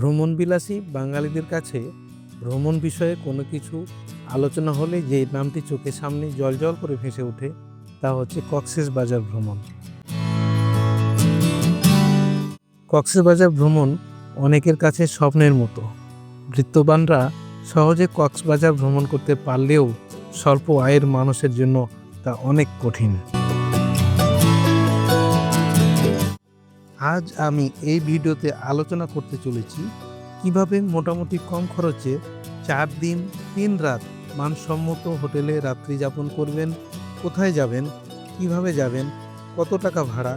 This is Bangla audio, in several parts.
ভ্রমণবিলাসী বাঙালিদের কাছে ভ্রমণ বিষয়ে কোনো কিছু আলোচনা হলে যে নামটি চোখের সামনে জল জল করে ভেসে ওঠে, তা হচ্ছে কক্সেস বাজার ভ্রমণ। কক্সেস বাজার ভ্রমণ অনেকের কাছে স্বপ্নের মতো। বৃত্তবানরা সহজে কক্সবাজার ভ্রমণ করতে পারলেও স্বল্প আয়ের মানুষের জন্য তা অনেক কঠিন। আজ আমি এই ভিডিওতে আলোচনা করতে চলেছি কীভাবে মোটামুটি কম খরচে চার দিন, তিন রাত মানসম্মত হোটেলে রাত্রি যাপন করবেন, কোথায় যাবেন, কীভাবে যাবেন, কত টাকা ভাড়া,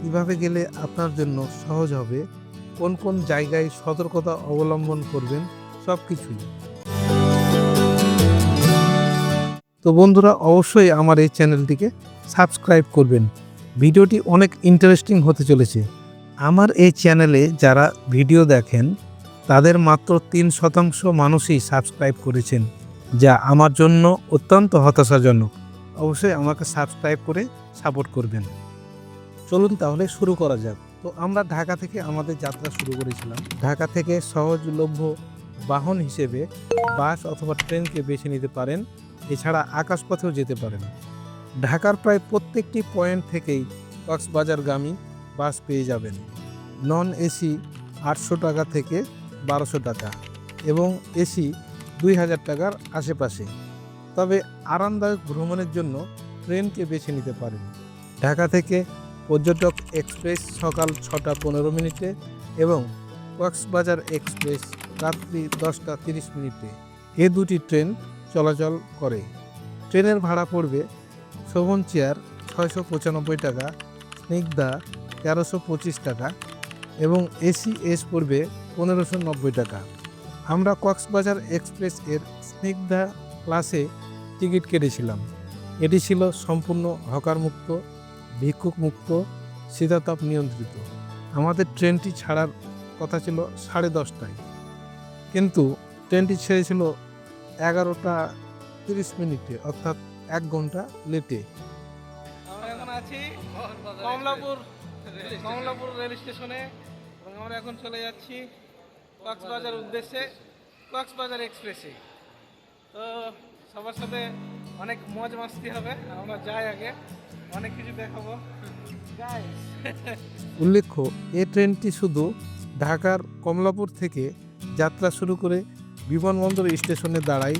কীভাবে গেলে আপনার জন্য সহজ হবে, কোন কোন জায়গায় সতর্কতা অবলম্বন করবেন, সব কিছুই। তো বন্ধুরা, অবশ্যই আমার এই চ্যানেলটিকে সাবস্ক্রাইব করবেন। ভিডিওটি অনেক ইন্টারেস্টিং হতে চলেছে। আমার এই চ্যানেলে যারা ভিডিও দেখেন, তাদের মাত্র তিন শতাংশ মানুষই সাবস্ক্রাইব করেছেন, যা আমার জন্য অত্যন্ত হতাশাজনক। অবশ্যই আমাকে সাবস্ক্রাইব করে সাপোর্ট করবেন। চলুন তাহলে শুরু করা যাক। তো আমরা ঢাকা থেকে আমাদের যাত্রা শুরু করেছিলাম। ঢাকা থেকে সহজলভ্য বাহন হিসেবে বাস অথবা ট্রেনকে বেছে নিতে পারেন, এছাড়া আকাশপথেও যেতে পারেন। ঢাকার প্রায় প্রত্যেকটি পয়েন্ট থেকেই কক্সবাজারগামী বাস পেয়ে যাবেন। নন এসি আটশো টাকা থেকে বারোশো টাকা এবং এসি দুই হাজার টাকার আশেপাশে। তবে আরামদায়ক ভ্রমণের জন্য ট্রেনকে বেছে নিতে পারেন। ঢাকা থেকে পর্যটক এক্সপ্রেস সকাল ছটা পনেরো মিনিটে এবং কক্সবাজার এক্সপ্রেস রাত্রি দশটা তিরিশ মিনিটে। এ দুটি ট্রেন চলাচল করে। ট্রেনের ভাড়া পড়বে শোভন চেয়ার ছয়শো পঁচানব্বই টাকা, স্নিগ্ধা তেরোশো পঁচিশ টাকা এবং এসি এস পড়বে পনেরোশো নব্বই টাকা। আমরা কক্সবাজার এক্সপ্রেস এর স্নিগ্ধা ক্লাসে টিকিট কেটেছিলাম। এটি ছিল সম্পূর্ণ হকার মুক্ত ভিক্ষুক মুক্ত শীতাতাপ নিয়ন্ত্রিত। আমাদের ট্রেনটি ছাড়ার কথা ছিল সাড়ে দশটায়। কিন্তু ট্রেনটি ছেড়েছিল এগারোটা তিরিশ মিনিটে, অর্থাৎ এক ঘণ্টা লেটে। আমরা এখন আছি কমলাপুর কমলাপুর রেল স্টেশনে এবং আমরা এখন চলে যাচ্ছি কক্সবাজার উদ্দেশ্যে, কক্সবাজার এক্সপ্রেসে। তো সবার সাথে অনেক মজ মাস্তি হবে, আমরা যাই আগে, অনেক কিছু দেখাবো। উল্লেখ্য, এ ট্রেনটি শুধু ঢাকার কমলাপুর থেকে যাত্রা শুরু করে বিমানবন্দর স্টেশনে দাঁড়ায়।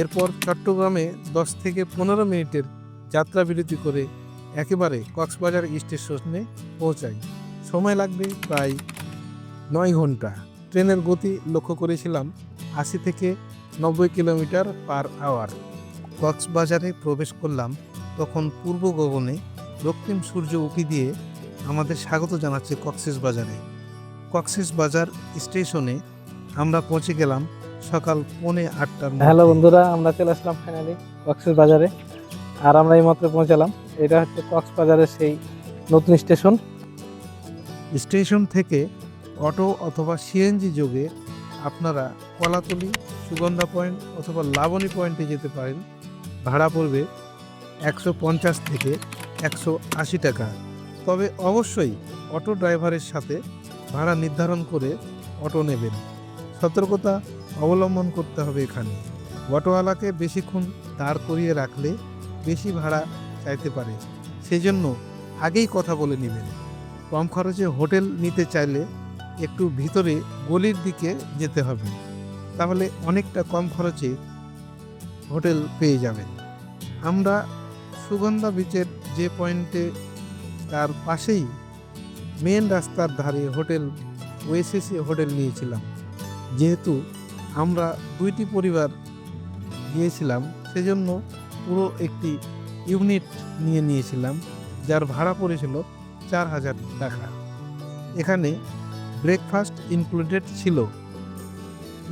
এরপর চট্টগ্রামে দশ থেকে পনেরো মিনিটের যাত্রা বিরতি করে একেবারে কক্সবাজার স্টেশনে পৌঁছায় সময় লাগবে প্রায় নয় ঘণ্টা। ট্রেনের গতি লক্ষ্য করেছিলাম আশি থেকে নব্বই কিলোমিটার পার আওয়ার কক্সবাজারে প্রবেশ করলাম তখন পূর্ব গগনে রক্তিম সূর্য উঁকি দিয়ে আমাদের স্বাগত জানাচ্ছে কক্সেস বাজারে। কক্সেস বাজার স্টেশনে আমরা পৌঁছে গেলাম সকাল পৌনে আটটার। হ্যালো বন্ধুরা আমরা চলে আসলাম ফাইনালি কক্সেস বাজারে। আর আমরা এইমাত্র পৌঁছালাম এটা হচ্ছে কক্সবাজারের সেই নতুন স্টেশন। স্টেশন থেকে অটো অথবা সিএনজি যোগে আপনারা কলাতলি, সুগন্ধা পয়েন্ট অথবা লাবণী পয়েন্টে যেতে পারেন। ভাড়া পড়বে একশো পঞ্চাশ থেকে একশো আশি টাকা। তবে অবশ্যই অটো ড্রাইভারের সাথে ভাড়া নির্ধারণ করে অটো নেবেন। সতর্কতা অবলম্বন করতে হবে এখানে। অটোওয়ালাকে বেশিক্ষণ দাঁড় করিয়ে রাখলে বেশি ভাড়া চাইতে পারে। সেজন্য আগেই কথা বলে নেবেন। কম খরচে হোটেল নিতে চাইলে একটু ভিতরে গলির দিকে যেতে হবে। তাহলে অনেকটা কম খরচে হোটেল পেয়ে যাবেন। আমরা সুগন্ধা বিচের যে পয়েন্টে তার পাশেই মেন রাস্তার ধারে হোটেল ওয়েসিসি হোটেল নিয়েছিলাম। যেহেতু আমরা দুইটি পরিবার গিয়েছিলাম, সেজন্য পুরো একটি ইউনিট নিয়ে নিয়েছিলাম, যার ভাড়া পড়েছিল চার হাজার টাকা। এখানে ব্রেকফাস্ট ইনক্লুডেড ছিল।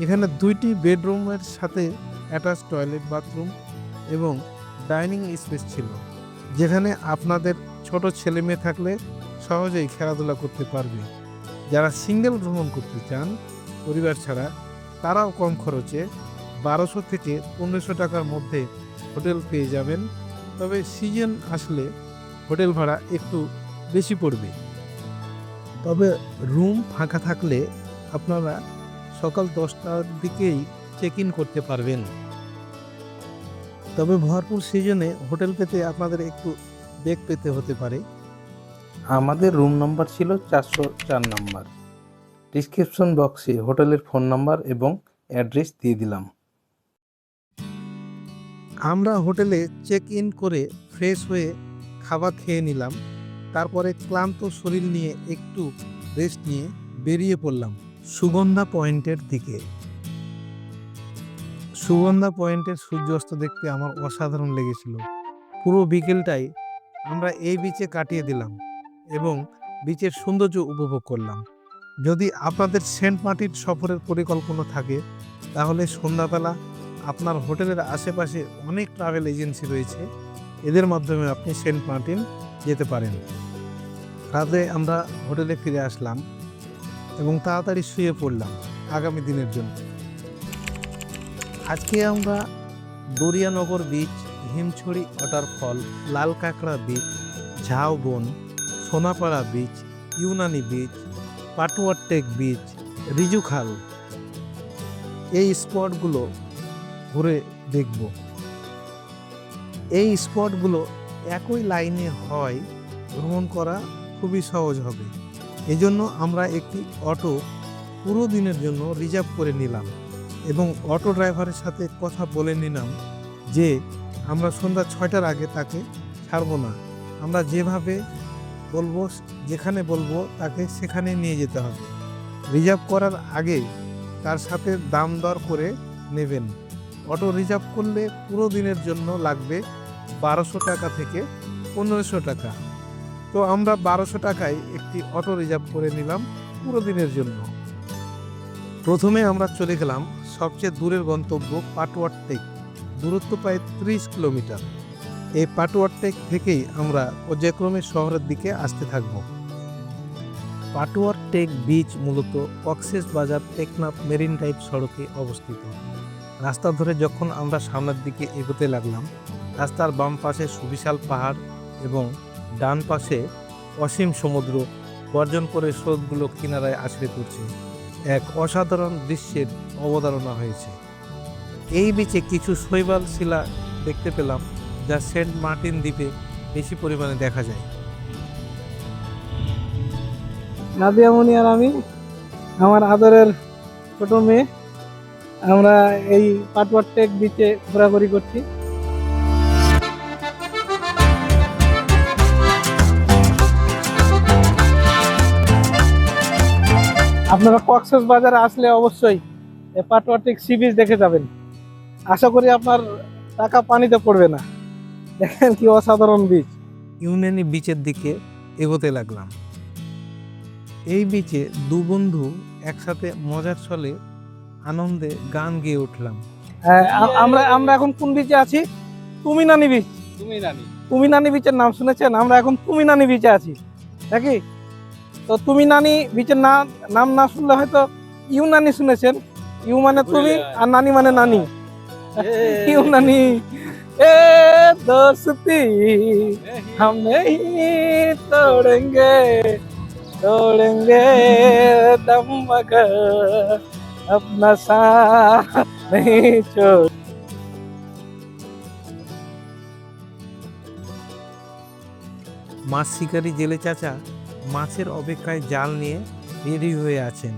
এখানে দুইটি বেডরুমের সাথে অ্যাটাচ টয়লেট বাথরুম এবং ডাইনিং স্পেস ছিল, যেখানে আপনাদের ছোট ছেলে মেয়ে থাকলে সহজেই খেলাধুলা করতে পারবে। যারা সিঙ্গেল ভ্রমণ করতে চান, পরিবার ছাড়া, তারাও কম খরচে বারোশো থেকে পনেরোশো টাকার মধ্যে হোটেল পেয়ে যাবেন। তবে সিজন আসলে হোটেল ভাড়া একটু বেশি পড়বে। তবে রুম ফাঁকা থাকলে আপনারা সকাল দশটার দিকেই চেক ইন করতে পারবেন। তবে ভরপুর সিজনে হোটেল পেতে আপনাদের একটু বেগ পেতে হতে পারে। আমাদের রুম নম্বর ছিল চারশো চার নম্বর। ডিসক্রিপশন বক্সে হোটেলের ফোন নাম্বার এবং অ্যাড্রেস দিয়ে দিলাম। আমরা হোটেলে চেক ইন করে ফ্রেশ হয়ে খাবার খেয়ে নিলাম, তারপরে ক্লান্ত শরীর নিয়ে একটু রেস্ট নিয়ে বেরিয়ে পড়লাম সুগন্ধা পয়েন্টের দিকে। সুগন্ধা পয়েন্টের সূর্যাস্ত দেখতে আমার অসাধারণ লেগেছিল। পুরো বিকেলটাই আমরা এই বিচে কাটিয়ে দিলাম এবং বিচের সৌন্দর্য উপভোগ করলাম। যদি আপনাদের সেন্ট মার্টিন সফরের পরিকল্পনা থাকে, তাহলে সন্ধ্যাবেলা আপনার হোটেলের আশেপাশে অনেক ট্রাভেল এজেন্সি রয়েছে। এদের মাধ্যমে আপনি সেন্ট মার্টিন যেতে পারেন। রাতে আমরা হোটেলে ফিরে আসলাম এবং তাড়াতাড়ি শুয়ে পড়লাম আগামী দিনের জন্য। আজকে আমরা দরিয়ানগর বিচ হিমছড়ি ওয়াটারফল লাল কাঁকড়া beach ঝাউবন, Sonapara beach Inani beach Patuartek beach Rejukhal. এই স্পটগুলো ঘুরে দেখব। এই স্পটগুলো একই লাইনে হয়, ভ্রমণ করা খুবই সহজ হবে। এজন্য আমরা একটি অটো পুরো দিনের জন্য রিজার্ভ করে নিলাম এবং অটো ড্রাইভারের সাথে কথা বলে নিলাম যে, আমরা সন্ধ্যা ছয়টার আগে তাকে ছাড়বো না। আমরা যেভাবে বলব, যেখানে বলব, তাকে সেখানে নিয়ে যেতে হবে। রিজার্ভ করার আগে তার সাথে দাম দর করে নেবেন। অটো রিজার্ভ করলে পুরো দিনের জন্য লাগবে বারোশো টাকা থেকে পনেরোশো টাকা। তো আমরা বারোশো টাকায় একটি অটো রিজার্ভ করে নিলাম পুরো দিনের জন্য। প্রথমে আমরা চলে গেলাম সবচেয়ে দূরের গন্তব্য পাটওয়ার টেক। দূরত্ব প্রায় ত্রিশ কিলোমিটার। এই পাটওয়ার টেক থেকেই আমরা পর্যায়ক্রমে শহরের দিকে আসতে থাকব। পাটুয়ার টেক বিচ মূলত কক্সেস বাজার টেকনাফ মেরিন টাইপ সড়কে অবস্থিত। রাস্তা ধরে যখন আমরা সামনের দিকে এগোতে লাগলাম, রাস্তার বাম পাশে সুবিশাল পাহাড় এবং ডান পাশে অসীম সমুদ্র বর্জন করে স্রোতগুলো কিনারায় আছড়ে করছে এক অসাধারণ দৃশ্যের অবতারণা হয়েছে। এই বিচে কিছু শৈবাল শিলা দেখতে পেলাম যা সেন্ট মার্টিন দ্বীপে বেশি পরিমাণে দেখা যায়। নাদিয়ামণি আর আমি, আমার আদরের ছোট মেয়ে আমরা এই পাটওয়ার টেক বিচে ঘোরাঘুরি করছি। আপনারা কক্সেস বাজারে আসলে অবশ্যই পাটওয়ার টেক সি বিচ দেখে যাবেন। আশা করি আপনার টাকা পানিতে পড়বে না। দেখেন কি অসাধারণ বিচ ইউনানি বিচের দিকে এগোতে লাগলাম। এই বিচে দু বন্ধু একসাথে মজার ছলে আনন্দে গান গেয়ে উঠলাম। হ্যাঁ, আমরা আমরা এখন কোন বিচে আছি? তুমি নানি বিচ তুমি নানি তুমি নানি বিচের নাম শুনেছেন? আমরা এখন তুমি নানি বিচে আছি। নাকি? তো তুমি নানি বিচের না নাম না শুনলে হয়তো ইউ নানি শুনেছেন। ইউ মানে তুমি আর নানি মানে নানি। ইউ নানি এ দোস্তি হাম নেই তোড়েঙ্গে তোড়েঙ্গে দম মগর अपना साथ नहीं छोड़ মাছ শিকারী জেলে চাচা মাছের অপেক্ষায় জাল নিয়ে রেডি হয়ে আছেন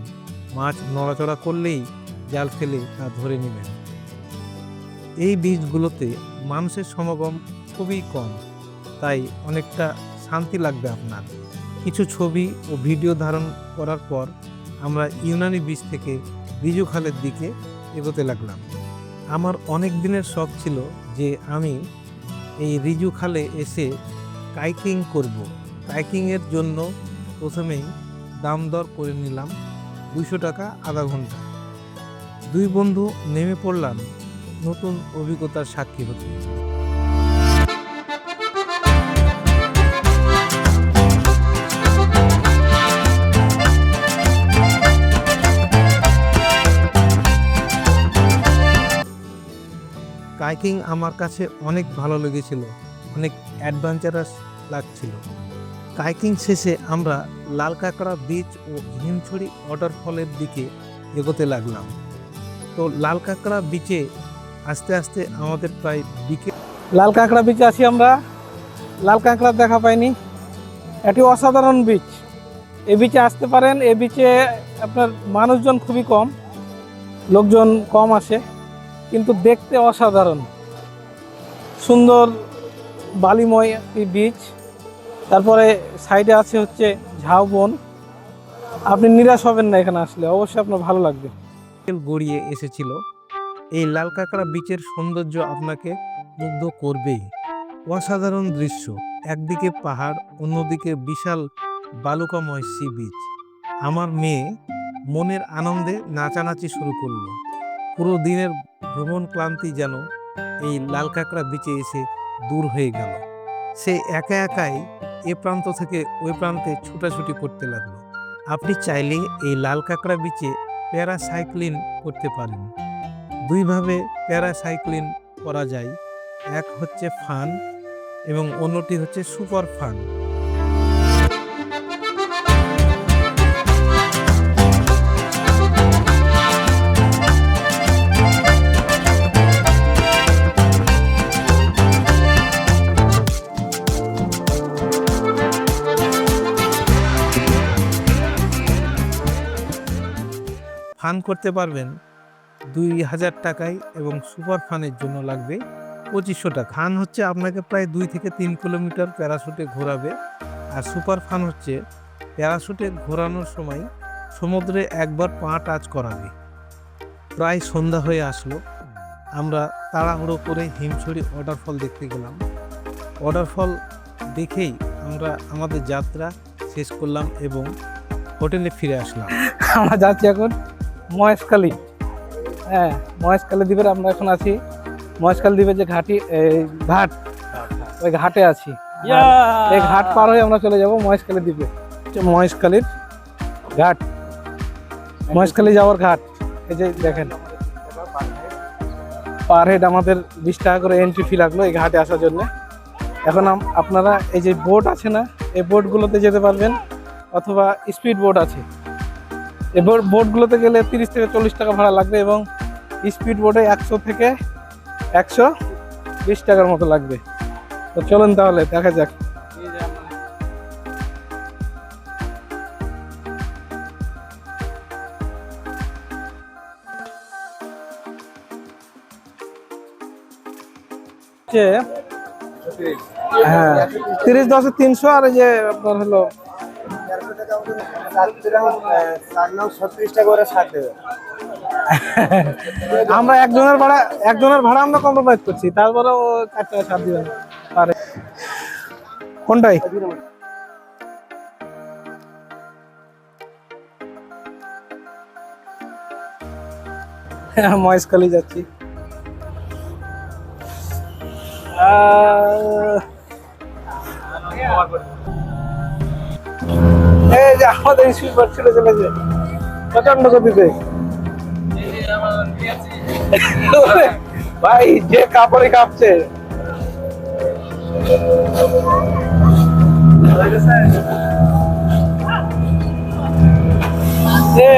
মাছ নড়াচড়া করলেই জাল ফেলে তা ধরে নেবেন এই বীজগুলোতে মানুষের সমাগম খুবই কম তাই অনেকটা শান্তি লাগবে আপনার কিছু ছবি ও ভিডিও ধারণ করার পর আমরা ইউনানি বীজ থেকে রিজু খালের দিকে এগোতে লাগলাম। আমার অনেক দিনের শখ ছিল যে আমি এই রিজু খালে এসে কাইকিং করব। কাইকিংয়ের জন্য প্রথমেই দাম দর করে নিলাম দুইশো টাকা আধা ঘণ্টা। দুই বন্ধু নেমে পড়লাম নতুন অভিজ্ঞতার সাক্ষী হতে। কাইকিং আমার কাছে অনেক ভালো লেগেছিল, অনেক অ্যাডভেঞ্চারাস লাগছিল। কাইকিং শেষে আমরা লাল কাঁকড়া বিচ ও হিমছড়ি ওয়াটারফলের দিকে এগোতে লাগলাম। তো লাল কাঁকড়া বিচে আস্তে আস্তে আমাদের প্রায় বিকে লাল কাঁকড়া বিচে আছি আমরা। লাল কাঁকড়া দেখা পাইনি। এটি অসাধারণ বিচ এ বিচে আসতে পারেন। এ বিচে আপনার মানুষজন খুবই কম, লোকজন কম আসে। কিন্তু দেখতে অসাধারণ। সুন্দর বালিময় একটি বিচ তারপরে সাইডে আছে হচ্ছে ঝাউবন আপনি নিরাশ হবেন না এখানে আসলে, অবশ্যই আপনার ভালো লাগবে। গড়িয়ে এসেছিল। এই লাল কাঁকড়া বিচের সৌন্দর্য আপনাকে মুগ্ধ করবেই। অসাধারণ দৃশ্য। একদিকে পাহাড়, অন্যদিকে বিশাল বালুকাময় সি বিচ আমার মেয়ে মনের আনন্দে নাচানাচি শুরু করল। পুরো দিনের ভ্রমণ ক্লান্তি যেন এই লাল কাঁকড়া বিচে এসে দূর হয়ে গেল। সে একা একাই এ প্রান্ত থেকে ওই প্রান্তে ছুটাছুটি করতে লাগল। আপনি চাইলে এই লাল কাঁকড়া বিচে প্যারাসাইক্লিন করতে পারেন। দুইভাবে প্যারাসাইক্লিন করা যায়। এক হচ্ছে ফান এবং অন্যটি হচ্ছে সুপার ফান। করতে পারবেন। দুই হাজার টাকায় এবং সুপার ফানের জন্য লাগবে পঁচিশশো টাকা। ফান হচ্ছে আপনাকে প্রায় দুই থেকে তিন কিলোমিটার প্যারাশুটে ঘোরাবে। আর সুপার ফান হচ্ছে প্যারাশুটে ঘোরানোর সময় সমুদ্রে একবার পা টাচ করাবে। প্রায় সন্ধ্যা হয়ে আসলো। আমরা তাড়াহুড়ো করে হিমছড়ি ওয়াটারফল দেখতে গেলাম। ওয়াটারফল দেখেই আমরা আমাদের যাত্রা শেষ করলাম এবং হোটেলে ফিরে আসলাম। আমরা যাচ্ছি এখন। মহেশখালী। হ্যাঁ মহেশখালী দ্বীপের আমরা এখন আছি। মহেশখালী দ্বীপের যে ঘাটি এই ঘাট ওই ঘাটে আছি। এই ঘাট পার হয়ে আমরা চলে যাব মহেশখালী দ্বীপে। হচ্ছে মহেশখালীর ঘাট। মহেশখালী যাওয়ার ঘাট। এই যে দেখেন। পার হেড আমাদের বিশ টাকা করে এন্ট্রি ফি লাগল এই ঘাটে আসার জন্য। এখন আপনারা এই যে বোট আছে না এই বোটগুলোতে যেতে পারবেন অথবা স্পিড বোট আছে। এই বোট বোটগুলোতে গেলে তিরিশ থেকে চল্লিশ টাকা ভাড়া লাগবে এবং স্পিড বোটে একশো থেকে একশো বিশ টাকার মতো লাগবে। তো চলুন তাহলে, দেখা যাক। হ্যাঁ তিরিশ দশে তিনশো, আর এই যে আপনার হলো আমরা একজনের ভাড়া একজনের ভাড়া আমরা কম্প্রোমাইজ করছি তারপরে ও চার টাকা ছাড় দিবেন পারে। কোনটাই? মহেশখালী যাচ্ছি। আহ, যে আমাদের স্পিড ছিল চলেছে। প্রচণ্ড গতিতে। ভাই যে কাপড়ে কাঁপছে। এ,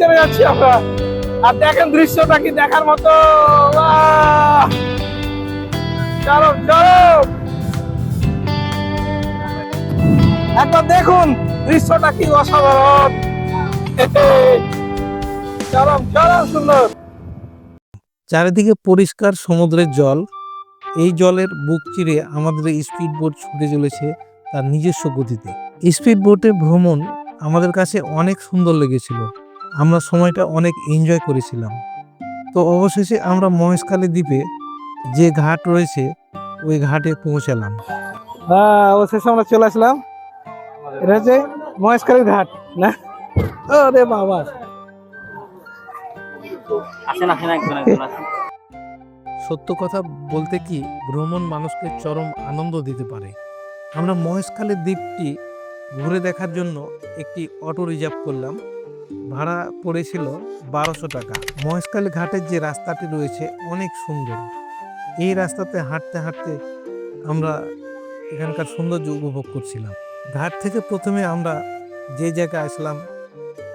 চলে যাচ্ছি আমরা। আর দেখেন দৃশ্যটা কি দেখার মতো। একবার দেখুন দৃশ্যটা কি অসাধারণ। চরম চরম সুন্দর। চারিদিকে পরিষ্কার সমুদ্রের জল। এই জলের বুক চিরে আমাদের স্পিড বোট ছুটে চলেছে তার নিজস্ব গতিতে। স্পিড বোটে ভ্রমণ আমাদের কাছে অনেক সুন্দর লেগেছিল। আমরা সময়টা অনেক এনজয় করেছিলাম। তো অবশেষে আমরা মহেশখালী দ্বীপে যে ঘাট রয়েছে ওই ঘাটে পৌঁছালাম। হ্যাঁ অবশেষে আমরা চলে আসলাম। এটা হচ্ছে মহেশখালীর ঘাট না? রে বাবা। সত্য কথা বলতে কি ভ্রমণ মানুষকে চরম আনন্দ দিতে পারে। আমরা মহেশখালীর দ্বীপটি ঘুরে দেখার জন্য একটি অটো রিজার্ভ করলাম। ভাড়া পড়েছিল বারোশো টাকা। মহেশখালী ঘাটের যে রাস্তাটি রয়েছে অনেক সুন্দর। এই রাস্তাতে হাঁটতে হাঁটতে আমরা এখানকার সৌন্দর্য উপভোগ করছিলাম। ঘাট থেকে প্রথমে আমরা যে জায়গায় আসলাম,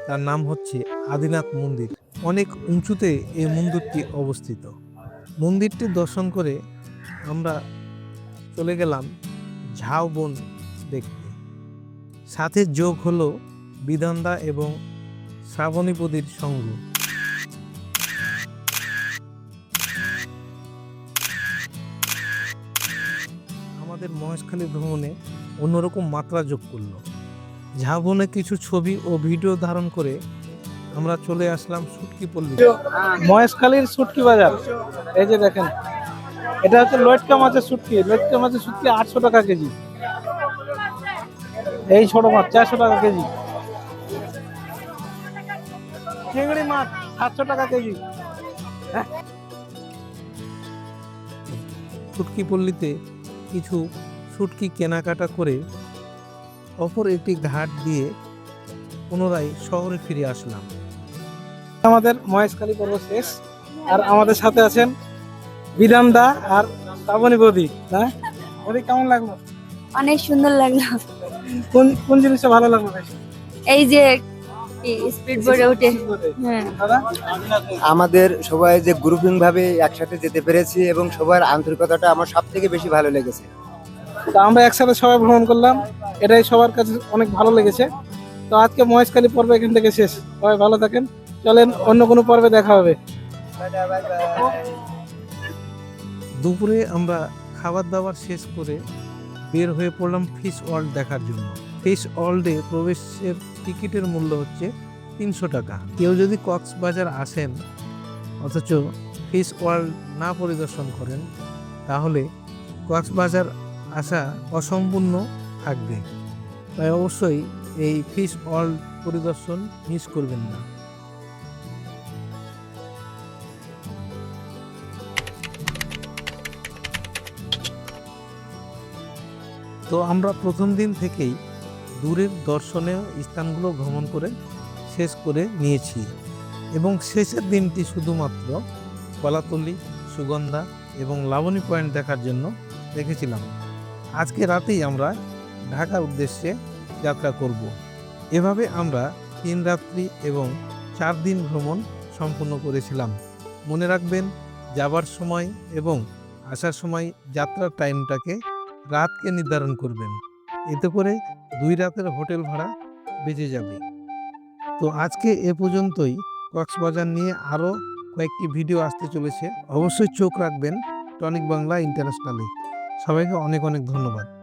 তার নাম হচ্ছে আদিনাথ মন্দির। অনেক উঁচুতে এই মন্দিরটি অবস্থিত। মন্দিরটি দর্শন করে আমরা চলে গেলাম ঝাউবন দেখতে। সাথে যোগ হলো বিধানদা এবং শ্রাবণীপদীর সঙ্গ। আমাদের মহেশখালী ভ্রমণে অন্যরকম মাত্রা যোগ করল। ঝাউবনে কিছু ছবি ও ভিডিও ধারণ করে আমরা চলে আসলাম সুটকি পল্লী। মহেশখালীর শুটকি বাজার। এই যে দেখেন, এটা হচ্ছে লটকা মাছের শুটকি লটকা মাছের শুটকি আটশো টাকা কেজি। এই ছোট মাছ চারশো টাকা কেজি। চিংড়ি মাছ সাতশো টাকা কেজি। শুটকি পল্লীতে কিছু শুটকি কেনাকাটা করে অপর একটি ঘাট দিয়ে পুনরায় শহরে ফিরে আসলাম। আমাদের মহেশখালী পর্ব শেষ। আর আমাদের সাথে আছেন বিধান দা আর শ্রাবণী বৌদি হ্যাঁ? বৌদি কেমন লাগল? অনেক সুন্দর লাগল। কোন কোন জিনিসটা ভালো লাগল বেশি? এই যে স্পিড বোর্ডে উঠে। হ্যাঁ। আমাদের সবাই যে গ্রুপিং ভাবে একসাথে যেতে পেরেছি এবং সবার আন্তরিকতাটা আমার সব থেকে বেশি ভালো লেগেছে। তো আমরা একসাথে সবাই ভ্রমণ করলাম। এটাই সবার কাছে অনেক ভালো লেগেছে। তো আজকে মহেশখালী পর্ব এখান থেকে শেষ। সবাই ভালো থাকেন। চলেন অন্য কোনো পর্বে দেখা হবে। দুপুরে আমরা খাবার দাবার শেষ করে বের হয়ে পড়লাম ফিশ ওয়ার্ল্ড দেখার জন্য। ফিশ ওয়ার্ল্ডে প্রবেশের টিকিটের মূল্য হচ্ছে তিনশো টাকা। কেউ যদি কক্সবাজার আসেন, অথচ ফিস ওয়ার্ল্ড না পরিদর্শন করেন, তাহলে কক্সবাজার আসা অসম্পূর্ণ থাকবে। তাই অবশ্যই এই ফিশ ওয়ার্ল্ড পরিদর্শন মিস করবেন না। তো আমরা প্রথম দিন থেকেই দূরের দর্শনীয় স্থানগুলো ভ্রমণ করে শেষ করে নিয়েছি এবং শেষের দিনটি শুধুমাত্র কলাতলি, সুগন্ধা এবং লাবণী পয়েন্ট দেখার জন্য রেখেছিলাম। আজকে রাতেই আমরা ঢাকার উদ্দেশ্যে যাত্রা করব। এভাবে আমরা তিন রাত্রি এবং চার দিন ভ্রমণ সম্পূর্ণ করেছিলাম। মনে রাখবেন, যাবার সময় এবং আসার সময় যাত্রার টাইমটাকে রাতকে নির্ধারণ করবেন। এতে করে দুই রাতের হোটেল ভাড়া বেঁচে যাবে। তো আজকে এ পর্যন্তই। কক্সবাজার নিয়ে আরও কয়েকটি ভিডিও আসতে চলেছে। অবশ্যই চোখ রাখবেন টনিক বাংলা ইন্টারন্যাশনালে। সবাইকে অনেক অনেক ধন্যবাদ।